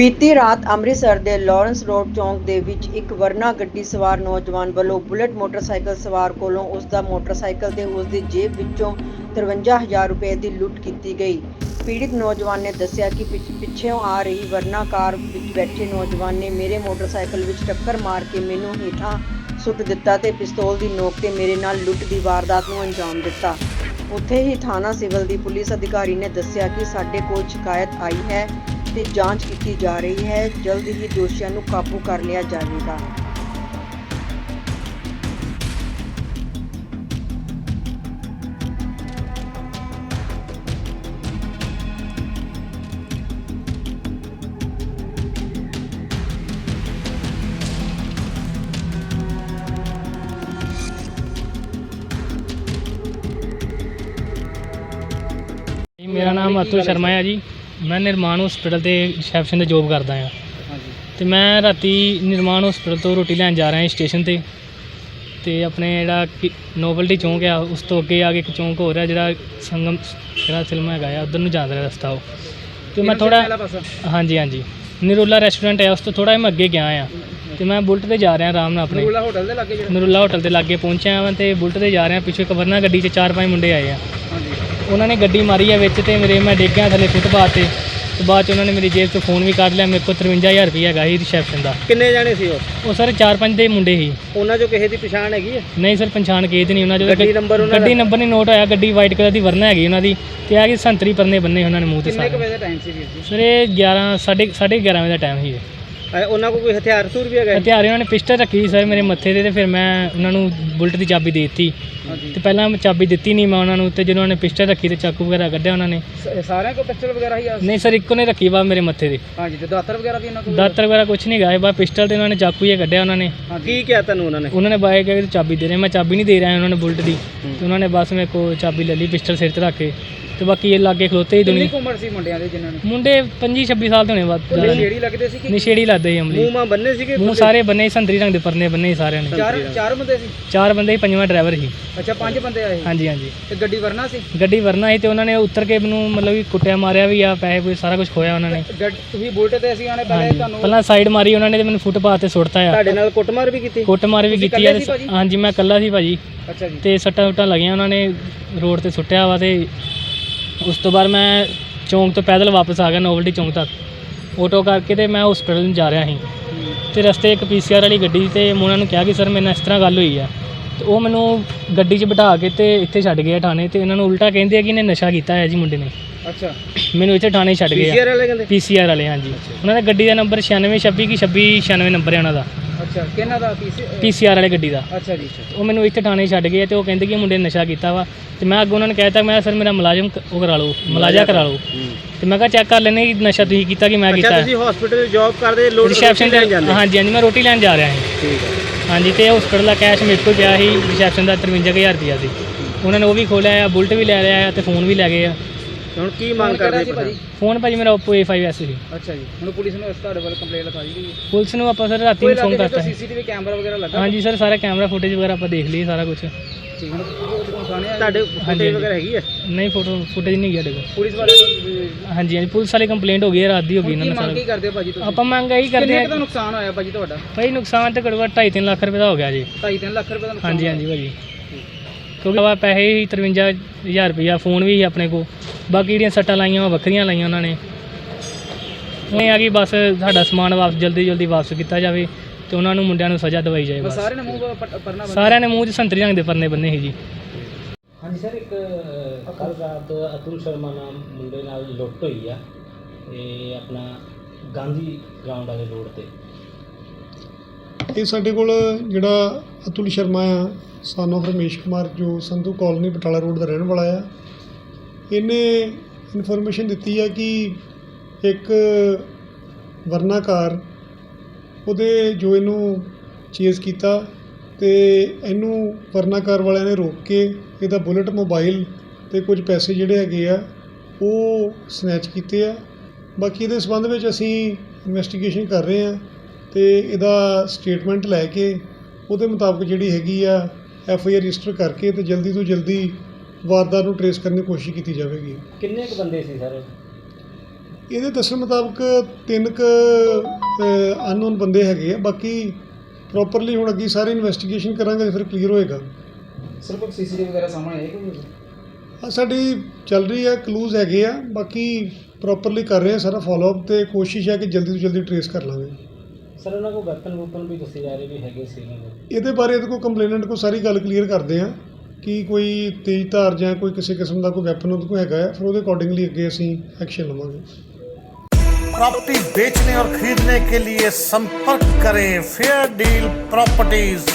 ਬੀਤੀ ਰਾਤ ਅੰਮ੍ਰਿਤਸਰ ਦੇ ਲਾਰੈਂਸ ਰੋਡ ਚੌਂਕ ਦੇ ਵਿੱਚ ਇੱਕ ਵਰਨਾ ਗੱਡੀ ਸਵਾਰ ਨੌਜਵਾਨ ਵੱਲੋਂ ਬੁਲਟ ਮੋਟਰਸਾਈਕਲ ਸਵਾਰ ਕੋਲੋਂ ਉਸ ਦਾ ਮੋਟਰਸਾਈਕਲ ਤੇ ਉਸ ਦੀ ਜੇਬ ਵਿੱਚੋਂ 53000 ਰੁਪਏ ਦੀ ਲੁੱਟ ਕੀਤੀ ਗਈ। ਪੀੜਿਤ ਨੌਜਵਾਨ ਨੇ ਦੱਸਿਆ ਕਿ ਪਿੱਛ- ਪਿੱਛੇੋਂ ਆ ਰਹੀ ਵਰਨਾ ਕਾਰ ਵਿੱਚ ਬੈਠੇ ਨੌਜਵਾਨ ਨੇ ਮੇਰੇ ਮੋਟਰਸਾਈਕਲ ਵਿੱਚ ਟੱਕਰ ਮਾਰ ਕੇ ਮੈਨੂੰ ਹੇਠਾਂ ਸੁੱਟ ਦਿੱਤਾ ਤੇ ਪਿਸਤੌਲ ਦੀ ਨੋਕ ਤੇ ਮੇਰੇ ਨਾਲ ਲੁੱਟ ਦੀ ਵਾਰਦਾਤ ਨੂੰ ਅੰਜਾਮ ਦਿੱਤਾ। ਉੱਥੇ ਹੀ ਥਾਣਾ ਸਿਵਲ ਦੀ ਪੁਲਿਸ ਅਧਿਕਾਰੀ ਨੇ ਦੱਸਿਆ ਕਿ ਸਾਡੇ ਕੋਲ ਸ਼ਿਕਾਇਤ ਆਈ ਹੈ ਤੇ ਜਾਂਚ ਕੀਤੀ ਜਾ ਰਹੀ ਹੈ। ਜਲਦ ਹੀ ਦੋਸ਼ੀਆਂ ਨੂੰ ਕਾਬੂ ਕਰ ਲਿਆ ਜਾਵੇਗਾ। ਮੇਰਾ ਨਾਮ ਅਤੁਲ ਸ਼ਰਮਾ ਹੈ ਜੀ। ਮੈਂ ਨਿਰਮਾਣ ਹਸਪੀਟਲ ਤੇ ਰਿਸੈਪਸ਼ਨ ਤੇ ਜੋਬ ਕਰਦਾ ਹਾਂ। ਹਾਂਜੀ। ਤੇ ਮੈਂ ਰਾਤੀ ਨਿਰਮਾਣ ਹਸਪੀਟਲ ਤੋਂ ਰੋਟੀ ਲੈਣ ਜਾ ਰਿਹਾ ਹਾਂ ਸਟੇਸ਼ਨ ਤੇ। ਤੇ ਆਪਣੇ ਜਿਹੜਾ ਨੋਵਲਟੀ ਚੌਂਕ ਆ ਉਸ ਤੋਂ ਅੱਗੇ ਆ ਕੇ ਇੱਕ ਚੌਂਕ ਹੋ ਰਿਹਾ ਜਿਹੜਾ ਸੰਗਮ ਜਿਹੜਾ ਫਿਲਮ ਹੈਗਾ ਆ ਉਧਰ ਨੂੰ ਜਾਂਦਾ ਰਸਤਾ ਉਹ। ਤੇ ਮੈਂ ਥੋੜਾ ਹਾਂਜੀ ਹਾਂਜੀ। ਨਿਰੋਲਾ ਰੈਸਟੋਰੈਂਟ ਹੈ ਉਸ ਤੋਂ ਥੋੜਾ ਮੈਂ ਅੱਗੇ ਗਿਆ ਆ ਤੇ ਮੈਂ ਬੁਲਟ ਤੇ ਜਾ ਰਿਹਾ ਆਰਾਮ ਨਾਲ ਆਪਣੇ। ਨੂਰਲਾ ਹੋਟਲ ਦੇ ਲਾਗੇ ਜਿਹੜਾ? ਨਰੁੱਲਾ ਹੋਟਲ ਦੇ ਲਾਗੇ ਪਹੁੰਚਿਆ ਹਾਂ ਤੇ ਬੁਲਟ ਤੇ ਜਾ ਰਿਹਾ ਪਿੱਛੇ ਇੱਕ ਵਰਨਾ ਗੱਡੀ 'ਚ ਚਾਰ ਪੰਜ ਮੁੰਡੇ ਆਏ ਆ। ਉਹਨਾਂ ਨੇ ਗੱਡੀ ਮਾਰੀ ਆ ਵਿੱਚ ਤੇ ਮੇਰੇ ਮੈਂ ਡਿੱਗ ਗਿਆ ਥੱਲੇ ਫੁੱਟਪਾਥ ਤੇ। ਤੇ ਬਾਅਦ ਚ ਉਹਨਾਂ ਨੇ ਮੇਰੀ ਜੇਬ ਤੋਂ ਫੋਨ ਵੀ ਕੱਢ ਲਿਆ ਮੇਰੇ ਕੋਲ 53000 ਰੁਪਏ ਹੈਗਾ ਸੀ ਰਿਸੈਪਸ਼ਨ ਦਾ। ਕਿੰਨੇ ਜਾਣੇ ਸੀ ਉਹ? ਉਹ ਸਰ ਚਾਰ ਪੰਜ ਦੇ ਮੁੰਡੇ ਸੀ। ਉਹਨਾਂ ਚੋਂ ਕਿਸੇ ਦੀ ਪਛਾਣ ਹੈਗੀ ਹੈ ਨਹੀਂ ਸਰ ਪਛਾਣ ਕੇ ਤੇ ਨਹੀਂ ਉਹਨਾਂ ਚੋਂ ਗੱਡੀ ਨੰਬਰ ਉਹਨਾਂ ਗੱਡੀ ਦਾ ਨੰਬਰ ਨਹੀਂ ਨੋਟ ਹੋਇਆ ਗੱਡੀ ਵਾਈਟ ਕਲਰ ਦੀ ਵਰਨਾ ਹੈਗੀ ਉਹਨਾਂ ਦੀ। ਤੇ ਆ ਕਿ ਸੰਤਰੀ ਪਰਨੇ ਬੰਨੇ ਉਹਨਾਂ ਨੇ ਮੂੰਹ ਤੇ ਕਿੰਨੇ ਕੁ ਸਾਰੇ। ਵਜੇ ਦਾ ਟਾਈਮ ਸੀ ਵੀਰ ਜੀ? ਸਰ ਇਹ 11 ਸਾਢੇ ਸਾਢੇ 11 ਵਜੇ ਦਾ ਟਾਈਮ ਸੀ ਇਹ। ਅਹ ਉਹਨਾਂ ਕੋਲ ਕੋਈ ਹਥਿਆਰ ਹਥੂਰ ਵੀ ਹੈਗਾ? ਹਥਿਆਰ ਉਹਨਾਂ ਨੇ ਪਿਸਟਲ ਰੱਖੀ ਸੀ ਸਰ ਮੇਰੇ ਮੱਥੇ ਤੇ ਤੇ ਫਿਰ ਮੈਂ ਉਹਨਾਂ ਨੂੰ ਬੁਲਟ ਦੀ ਚਾਬੀ ਦੇ ਦਿੱਤੀ। ਹਾਂਜੀ। ਤੇ ਪਹਿਲਾਂ ਮੈਂ ਚਾਬੀ ਦਿੱਤੀ ਨਹੀਂ ਮੈਂ ਉਹਨਾਂ ਨੂੰ ਤੇ ਜਦੋਂ ਉਹਨਾਂ ਨੇ ਪਿਸਟਲ ਰੱਖੀ ਤੇ ਚਾਕੂ ਵਗੈਰਾ ਕੱਢਿਆ ਉਹਨਾਂ ਨੇ। ਸ- ਸਾਰਿਆਂ ਕੋਲ ਪਿਸਟਲ ਵਗੈਰਾ ਹੀ ਆ? ਨਹੀਂ ਸਰ ਇੱਕੋ ਨੇ ਰੱਖੀ ਬਾ ਮੇਰੇ ਮੱਥੇ ਤੇ। ਹਾਂਜੀ ਤੇ ਦਾਤਰ ਵਗੈਰਾ ਵੀ ਉਹਨਾਂ ਕੋਲ? ਦਾਤਰ ਵਗੈਰਾ ਕੁਝ ਨਹੀਂ ਗਾਏ ਬਾ ਪਿਸਟਲ ਤੇ ਉਹਨਾਂ ਨੇ ਚਾਕੂ ਹੀ ਕੱਢਿਆ ਉਹਨਾਂ ਨੇ। ਕੀ ਕਿਹਾ ਤੁਹਾਨੂੰ ਉਹਨਾਂ ਨੇ? ਉਹਨਾਂ ਨੇ ਬਾਏ ਕਿ ਚਾਬੀ ਦੇ ਰਹੇ ਮੈਂ ਚਾਬੀ ਨਹੀਂ ਦੇ ਰਿਹਾ ਉਹਨਾਂ ਨੇ ਬੁਲਟ ਦੀ। ਤੇ ਉਹਨਾਂ ਨੇ ਬਸ ਮੇਰੇ ਕੋਲ ਚਾਬੀ ਲੈ ਲਈ ਪਿਸਟਲ ਸਿਰ ਤੇ ਰੱਖ ਕੇ। ਤੇ ਬਾਕੀ ਇਹ ਲਾਗੇ ਖਲੋਤੇ ਹੀ ਕਿੰਨੀ ਦੁਨੀ। ਕੁ ਉਮਰ ਸੀ ਮੁੰਡਿਆਂ ਦੇ ਜਿਨ੍ਹਾਂ ਨੇ? ਮੁੰਡੇ 25 26 ਸਾਲ ਦੇ ਹੋਣੇ ਉਹ ਨਸ਼ੇੜੀ ਲੱਗਦੇ ਸੀ ਕਿ ਨਸ਼ੇੜੀ ਲੱਗਦੇ ਸੀ ਅਮਲੀ। ਮੂੰਹ ਮਾਂ ਬੰਨੇ ਸੀਗੇ ਮੂੰਹ ਸਾਰੇ ਬੰਨੇ ਸੀ, ਸੰਤਰੀ ਰੰਗ ਦੇ ਪਰਨੇ ਬੰਨੇ ਸੀ ਸਾਰਿਆਂ ਨੇ। ਚਾਰ ਚਾਰ ਬੰਦੇ ਸੀ? ਚਾਰ ਬੰਦੇ ਸੀ ਪੰਜਵਾਂ ਡਰਾਈਵਰ ਸੀ। ਅੱਛਾ ਪੰਜ ਬੰਦੇ ਆਏ। ਹਾਂਜੀ ਹਾਂਜੀ। ਤੇ ਗੱਡੀ ਵਰਨਾ ਸੀ? ਗੱਡੀ ਵਰਨਾ ਸੀ ਤੇ ਉਹਨਾਂ ਨੇ ਉੱਤਰ ਕੇ ਮੈਨੂੰ ਮਤਲਬ ਕਿ ਕੁੱਟਿਆ ਮਾਰਿਆ ਵੀ ਆ ਪੈਸੇ ਪੂਸੇ ਸਾਰਾ ਕੁਝ ਖੋਇਆ ਉਹਨਾਂ ਨੇ। ਗੱਡ- ਤੁਸੀਂ ਬੁਲਟ ਤੇ ਅਸੀਂ ਆਣੇ ਪਹਿਲੇ ਹਾਂਜੀ। ਤੁਹਾਨੂੰ? ਪਹਿਲਾਂ ਸਾਈਡ ਮਾਰੀ ਉਹਨਾਂ ਨੇ ਤੇ ਮੈਨੂੰ ਫੁੱਟਪਾਥ ਤੇ ਸੁੱਟਤਾ ਆ। ਤੁਹਾਡੇ ਨਾਲ ਕੁੱਟਮਾਰ ਵੀ ਕੀਤੀ? ਕੁੱਟ ਮਾਰ ਵੀ ਤੁਸੀਂ ਕੀਤੀ ਆ ਇਕੱਲੇ ਸੀ ਤੇ ਭਾਜੀ? ਹਾਂਜੀ ਮੈਂ ਇਕੱਲਾ ਸੀ ਭਾਜੀ। ਅੱਛਾ ਜੀ। ਤੇ ਸੱਟਾਂ ਸੁੱਟਾਂ ਲੱਗੀਆਂ ਉਹਨਾਂ ਨੇ ਰੋਡ ਤੇ ਸੁੱਟਿਆ ਵਾ ਤੇ ਉਸ ਤੋਂ ਬਾਅਦ ਮੈਂ ਚੌਂਕ ਤੋਂ ਪੈਦਲ ਵਾਪਸ ਆ ਗਿਆ ਨੋਵਲਟੀ ਚੌਂਕ ਤੱਕ। ਆਟੋ ਕਰਕੇ ਤੇ ਮੈਂ ਹਸਪੀਟਲ ਨੂੰ ਜਾ ਰਿਹਾ ਸੀ। ਤੇ ਰਸਤੇ ਇੱਕ ਪੀਸੀਆਰ ਵਾਲੀ ਗੱਡੀ ਤੇ ਮੈਂ ਉਹਨਾਂ ਨੂੰ ਕਿਹਾ ਕਿ ਸਰ ਮੇਰੇ ਨਾਲ ਇਸ ਤਰ੍ਹਾਂ ਗੱਲ ਹੋਈ ਆ। ਤੇ ਉਹ ਮੈਨੂੰ ਗੱਡੀ 'ਚ ਬਿਠਾ ਕੇ ਤੇ ਇੱਥੇ ਛੱਡ ਗਏ ਥਾਣੇ ਤੇ ਇਹਨਾਂ ਨੂੰ ਉਲਟਾ ਕਹਿੰਦੇ ਆ ਕਿ ਇਹਨੇ ਨਸ਼ਾ ਕੀਤਾ ਹੈ ਜੀ ਮੁੰਡੇ ਨੇ। ਅੱਛਾ। ਮੈਨੂੰ ਇੱਥੇ ਥਾਣੇ ਛੱਡ ਗਏ ਆ ਪੀਸੀਆਰ ਵਾਲੇ ਕਹਿੰਦੇ? ਪੀਸੀਆਰ ਵਾਲੇ ਹਾਂਜੀ। ਉਹਨਾਂ ਦਾ ਗੱਡੀ ਦਾ ਨੰਬਰ 9626 ਕੀ 2696 ਨੰਬਰ ਹੈ ਉਹਨਾਂ ਦਾ। ਅੱਛਾ ਕਿਹਨਾਂ ਦਾ ਪੀਸੀ ਪੀਸੀਆਰ ਵਾਲੇ ਗੱਡੀ ਦਾ। ਅੱਛਾ ਜੀ ਉਹ ਮੈਨੂੰ ਇੱਥੇ ਥਾਣੇ ਛੱਡ ਗਏ ਤੇ ਉਹ ਕਹਿੰਦੇ ਕਿ ਮੁੰਡੇ ਨੇ ਨਸ਼ਾ ਕੀਤਾ ਵਾ। ਤੇ ਮੈਂ ਅੱਗੇ ਉਹਨਾਂ ਨੂੰ ਕਹਿਤਾ ਮੈਂ ਸਰ ਮੇਰਾ ਮੁਲਾਜ਼ਮ ਕ- ਉਹ ਕਰਾ ਲਓ ਮੁਲਾਜ਼ਾ ਕਰਾ ਲਓ। ਤੇ ਮੈਂ ਕਿਹਾ ਚੈੱਕ ਕਰ ਲੈਣੇ ਕਿ ਨਸ਼ਾ ਤੁਸੀਂ ਕੀਤਾ ਕਿ ਮੈਂ ਅੱਛਾ ਕੀਤਾ ਤੁਸੀਂ ਹਸਪੀਟਲ ਜੌਬ ਕਰਦੇ ਲੋਡ ਰਿਸੈਪਸ਼ਨ ਤੇ ਜਾਂਦੇ। ਹਾਂਜੀ ਹਾਂਜੀ ਮੈਂ ਰੋਟੀ ਲੈਣ ਜਾ ਰਿਹਾ ਸੀ ਠੀਕ ਹੈ। ਹਾਂਜੀ ਤੇ ਹਸਪੀਟਲ ਦਾ ਕੈਸ਼ ਮੇਰੇ ਕੋਲ ਪਿਆ ਸੀ ਰਿਸੈਪਸ਼ਨ ਦਾ 53000 ਰੁਪਇਆ ਸੀ। ਉਹਨਾਂ ਨੇ ਉਹ ਵੀ ਖੋਲਿਆ ਆ ਬੁਲਟ ਵੀ ਲੈ ਲਿਆ ਆ ਤੇ ਫੋਨ ਵੀ ਲੈ ਗਏ ਆ। ਹੁਣ ਕੀ ਮੰਗ ਕਰਦੇ ਭਾਜੀ? ਫੋਨ ਭਾਜੀ ਮੇਰਾ Oppo A5s ਸੀ। ਅੱਛਾ ਜੀ। ਹੁਣ ਪੁਲਿਸ ਨੂੰ ਇਸ ਤੁਹਾਡੇ ਵੱਲ ਕੰਪਲੇਂਟ ਲਿਖਾਈ ਗਈ ਹੈ। ਪੁਲਿਸ ਨੂੰ ਆਪਾਂ ਸਰ ਰਾਤੀ ਇਨਫੋਰਮ ਕਰਤਾ ਸੀ। ਸੀਸੀਟੀਵੀ ਕੈਮਰਾ ਵਗੈਰਾ ਲੱਗਾ? ਹਾਂਜੀ ਸਰ ਸਾਰਾ ਕੈਮਰਾ ਫੁਟੇਜ ਵਗੈਰਾ ਆਪਾਂ ਦੇਖ ਲਈ ਸਾਰਾ ਕੁਝ ਠੀਕ ਹੁਣ ਤੁਹਾਡੇ। ਫੁਟੇਜ ਵਗੈਰਾ ਹੈਗੀ ਹੈ? ਨਹੀਂ ਫੋਟੋ ਫੁਟੇਜ ਨਹੀਂ ਗਿਆ ਦੇਖੋ ਪੁਲਿਸ ਵਾਲੇ ਹਾਂਜੀ ਹਾਂਜੀ। ਪੁਲਿਸ ਵਾਲੀ ਕੰਪਲੇਂਟ ਹੋ ਗਈ ਹੈ ਰਾਤ ਦੀ ਹੋ ਗਈ ਇਹਨਾਂ ਨੇ ਕੀ ਸਾਰਾ ਕਰਦੇ ਹੋ ਭਾਜੀ ਤੁਸੀਂ? ਆਪਾਂ ਮੰਗ ਇਹੀ ਕਰਦੇ ਕਿੰਨੇ ਆ ਕੁ ਦਾ ਨੁਕਸਾਨ ਹੋਇਆ ਭਾਜੀ ਤੁਹਾਡਾ? ਭਾਈ ਨੁਕਸਾਨ ਤੇ ਘੱਟ 2.5 ਲੱਖ ਰੁਪਏ ਦਾ ਹੋ ਗਿਆ ਜੀ। 2.5 ਲੱਖ ਰੁਪਏ ਦਾ ਨੁਕਸਾਨ ਹਾਂਜੀ ਹਾਂਜੀ ਭਾਜੀ। ਕਿਉਂਕਿ ਆਵਾ ਪੈਸੇ ਹੀ 53000 ਰੁਪਇਆ ਫੋਨ ਵੀ ਸੀ ਆਪਣੇ ਕੋ ਬਾਕੀ ਜਿਹੜੀਆਂ ਸੱਟਾਂ ਲਾਈਆਂ ਉਹ ਵੱਖਰੀਆਂ ਲਾਈਆਂ ਉਹਨਾਂ ਨੇ। ਉਹ ਇਹ ਆ ਕਿ ਬਸ ਸਾਡਾ ਸਮਾਨ ਵਾਪਸ ਜਲਦੀ ਜਲਦੀ ਵਾਪਸ ਕੀਤਾ ਜਾਵੇ ਤੇ ਉਹਨਾਂ ਨੂੰ ਮੁੰਡਿਆਂ ਨੂੰ ਸਜ਼ਾ ਦਵਾਈ ਜਾਏ ਬਸ। ਸਾਰੇ ਨੇ ਮੂੰਹ ਪ- ਪਰਨਾ ਬੰਨ੍ਹਿਆ। ਸਾਰਿਆਂ ਨੇ ਮੂੰਹ 'ਚ ਸੰਤਰੀ ਰੰਗ ਦੇ ਪਰਨੇ ਬੰਨੇ ਸੀ ਜੀ। ਹਾਂਜੀ ਸਰ ਇੱਕ ਕੱਲ ਰਾਤ ਅਤੁਲ ਸ਼ਰਮਾ ਨਾਮ ਮੁੰਡੇ ਨਾਲ ਲੁੱਟ ਹੋਈ ਆ ਤੇ ਆਪਣਾ ਗਾਂਧੀ ਗਰਾਊਂਡ ਵਾਲੇ ਰੋਡ ਤੇ। ਇਹ ਸਾਡੇ ਕੋਲ ਜਿਹੜਾ ਅਤੁਲ ਸ਼ਰਮਾ ਆ, son ਰਮੇਸ਼ ਕੁਮਾਰ, ਜੋ ਸੰਧੂ ਕਾਲੋਨੀ ਬਟਾਲਾ ਰੋਡ ਦਾ ਰਹਿਣ ਵਾਲਾ ਆ। ਇਹਨੇ ਇਨਫੋਰਮੇਸ਼ਨ ਦਿੱਤੀ ਆ ਕਿ ਇੱਕ ਵਰਨਾਕਾਰ ਉਹਦੇ ਜੋ ਇਹਨੂੰ ਚੇਸ ਕੀਤਾ ਤੇ ਇਹਨੂੰ ਵਰਨਾਕਾਰ ਵਾਲਿਆਂ ਨੇ ਰੋਕ ਕੇ ਇਹਦਾ ਬੁਲਟ ਮੋਬਾਈਲ ਤੇ ਕੁਝ ਪੈਸੇ ਜਿਹੜੇ ਹੈਗੇ ਆ, ਉਹ ਸਨੈਚ ਕੀਤੇ ਆ। ਬਾਕੀ ਇਹਦੇ ਸੰਬੰਧ ਵਿੱਚ ਅਸੀਂ ਇਨਵੈਸਟੀਗੇਸ਼ਨ ਕਰ ਰਹੇ ਆ। ਤੇ ਇਹਦਾ ਸਟੇਟਮੈਂਟ ਲੈ ਕੇ ਉਹਦੇ ਮੁਤਾਬਕ ਜਿਹੜੀ ਹੈਗੀ ਆ ਐਫ ਆਈ ਆਰ ਰਜਿਸਟਰ ਕਰਕੇ ਤੇ ਜਲਦੀ ਤੋਂ ਜਲਦੀ ਵਾਰਦਾਤ ਨੂੰ ਟਰੇਸ ਕਰਨ ਦੀ ਕੋਸ਼ਿਸ਼ ਕੀਤੀ ਜਾਵੇਗੀ। ਕਿੰਨੇ ਕੁ ਬੰਦੇ ਸੀ ਸਰ? ਇਹਦੇ ਦੱਸਣ ਮੁਤਾਬਕ ਤਿੰਨ ਕ ਅਨਨੋਨ ਬੰਦੇ ਹੈਗੇ ਆ। ਬਾਕੀ ਪ੍ਰੋਪਰਲੀ ਹੁਣ ਅੱਗੇ ਸਾਰੇ ਇਨਵੈਸਟੀਗੇਸ਼ਨ ਕਰਾਂਗੇ ਤੇ ਫਿਰ ਕਲੀਅਰ ਹੋਏਗਾ। ਸਰ ਕੋਈ ਸੀਸੀਟੀਵੀ ਵਗੈਰਾ ਸਾਹਮਣੇ ਆਏ ਕੋਈ? ਆ ਸਾਡੀ ਚੱਲ ਰਹੀ ਹੈ ਕਲੂਜ਼ ਹੈਗੇ ਆ। ਬਾਕੀ ਪ੍ਰੋਪਰਲੀ ਕਰ ਰਹੇ ਆ ਸਾਰਾ ਫਾਲੋ ਅਪ ਤੇ ਕੋਸ਼ਿਸ਼ ਹੈ ਕਿ ਜਲਦੀ ਤੋਂ ਜਲਦੀ ਟਰੇਸ ਕਰ ਲਾਂਗੇ। ਸਰ ਉਹਨਾਂ ਕੋਲ ਵੈਪਨ ਵੂਪਨ ਵੀ ਦੱਸੇ ਜਾ ਰਹੇ ਵੀ ਹੈਗੇ ਸੀ ਇਹਨਾਂ ਕੋਲ ਇਹਦੇ ਬਾਰੇ ਇਹਦੇ ਕੋਲ ਕੰਪਲੇਨੈਂਟ ਕੋਲ ਸਾਰੀ ਗੱਲ ਕਲੀਅਰ ਕਰਦੇ ਆ ਕਿ ਕੋਈ ਤੇਜ਼ ਧਾਰ ਜਾਂ ਕੋਈ ਕਿਸੇ ਕਿਸਮ ਦਾ ਕੋਈ ਵੈਪਨ ਉਹਦੇ ਕੋਲ ਹੈਗਾ ਹੈ ਫਿਰ ਉਹਦੇ ਅਕੋਰਡਿੰਗਲੀ ਅੱਗੇ ਅਸੀਂ ਐਕਸ਼ਨ ਲਵਾਂਗੇ प्रॉपर्टी बेचने और खरीदने के लिए संपर्क करें फेयर डील प्रॉपर्टीज